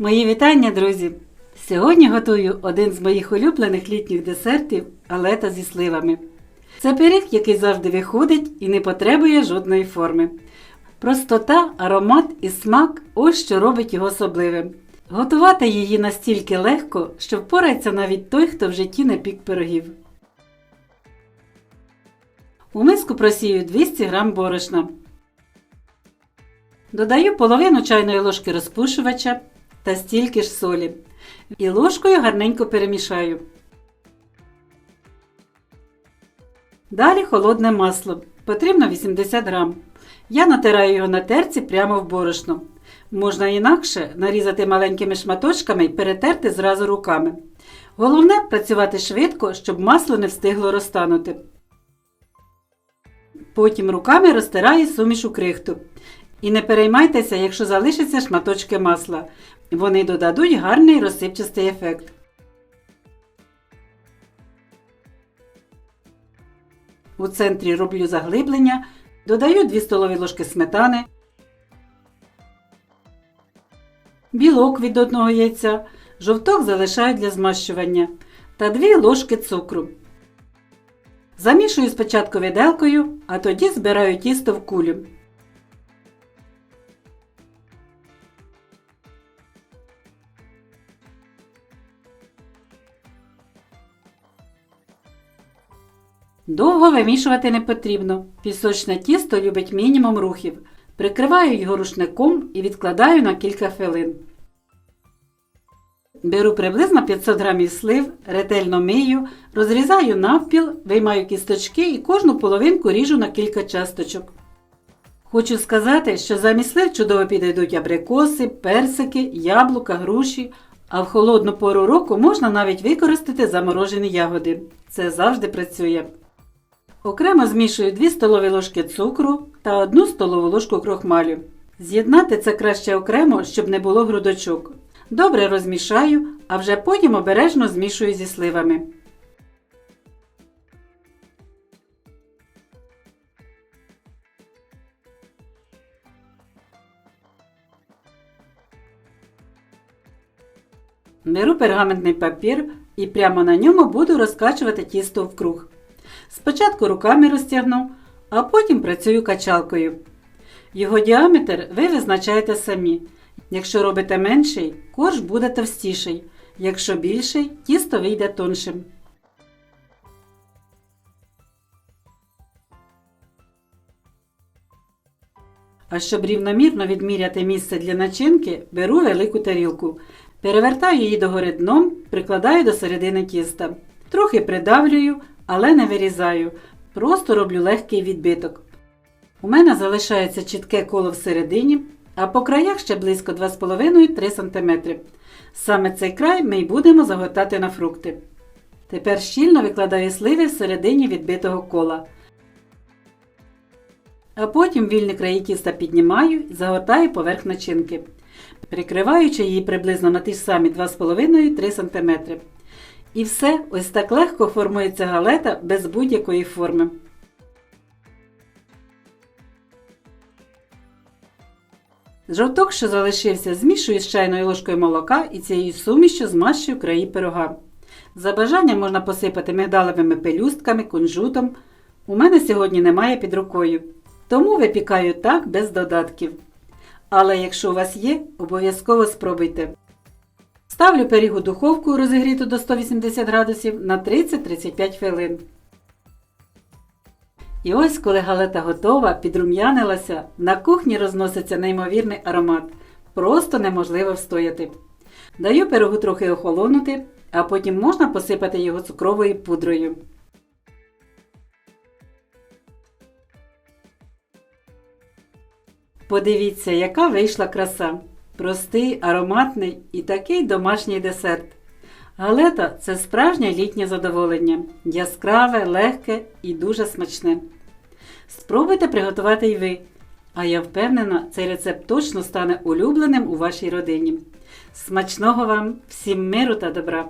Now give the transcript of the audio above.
Мої вітання, друзі! Сьогодні готую один з моїх улюблених літніх десертів алета зі сливами. Це пиріг, який завжди виходить і не потребує жодної форми. Простота, аромат і смак ось що робить його особливим. Готувати її настільки легко, що впорається навіть той, хто в житті не пік пирогів. У миску просію 200 г борошна. Додаю половину чайної ложки розпушувача та стільки ж солі. І ложкою гарненько перемішаю. Далі холодне масло. Потрібно 80 грам. Я натираю його на терці прямо в борошно. Можна інакше нарізати маленькими шматочками і перетерти зразу руками. Головне працювати швидко, щоб масло не встигло розтанути. Потім руками розтираю суміш у крихту. І не переймайтеся, якщо залишаться шматочки масла. Вони додадуть гарний розсипчастий ефект. У центрі роблю заглиблення, додаю 2 столові ложки сметани, білок від одного яйця, жовток залишаю для змащування та 2 ложки цукру. Замішую спочатку виделкою, а тоді збираю тісто в кулю. Довго вимішувати не потрібно. Пісочне тісто любить мінімум рухів. Прикриваю його рушником і відкладаю на кілька хвилин. Беру приблизно 500 г слив, ретельно мию, розрізаю навпіл, виймаю кісточки і кожну половинку ріжу на кілька часточок. Хочу сказати, що замість слив чудово підійдуть абрикоси, персики, яблука, груші, а в холодну пору року можна навіть використати заморожені ягоди. Це завжди працює. Окремо змішую 2 столові ложки цукру та 1 столову ложку крохмалю. З'єднати це краще окремо, щоб не було грудочок. Добре розмішаю, а вже потім обережно змішую зі сливами. Беру пергаментний папір і прямо на ньому буду розкачувати тісто вкруг. Спочатку руками розтягну, а потім працюю качалкою. Його діаметр ви визначаєте самі. Якщо робите менший, корж буде товстіший. Якщо більший, тісто вийде тоншим. А щоб рівномірно відміряти місце для начинки, беру велику тарілку. Перевертаю її догори дном, прикладаю до середини тіста. Трохи придавлюю, але не вирізаю. Просто роблю легкий відбиток. У мене залишається чітке коло всередині, а по краях ще близько 2,5-3 см. Саме цей край ми й будемо загортати на фрукти. Тепер щільно викладаю сливи всередині відбитого кола. А потім вільні краї тіста піднімаю і загортаю поверх начинки, прикриваючи її приблизно на ті ж самі 2,5-3 см. І все ось так легко формується галета без будь-якої форми. Жовток, що залишився, змішую з чайною ложкою молока і цією сумішю змащую краї пирога. За бажанням можна посипати мигдалевими пелюстками, кунжутом. У мене сьогодні немає під рукою, тому випікаю так без додатків. Але якщо у вас є, обов'язково спробуйте. Ставлю пиріг у духовку розігріту до 180 градусів на 30-35 хвилин. І ось, коли галета готова, підрум'янилася, на кухні розноситься неймовірний аромат. Просто неможливо встояти. Даю пирогу трохи охолонути, а потім можна посипати його цукровою пудрою. Подивіться, яка вийшла краса. Простий, ароматний і такий домашній десерт. Галета це справжнє літнє задоволення, яскраве, легке і дуже смачне. Спробуйте приготувати й ви. А я впевнена, цей рецепт точно стане улюбленим у вашій родині. Смачного вам, всім миру та добра!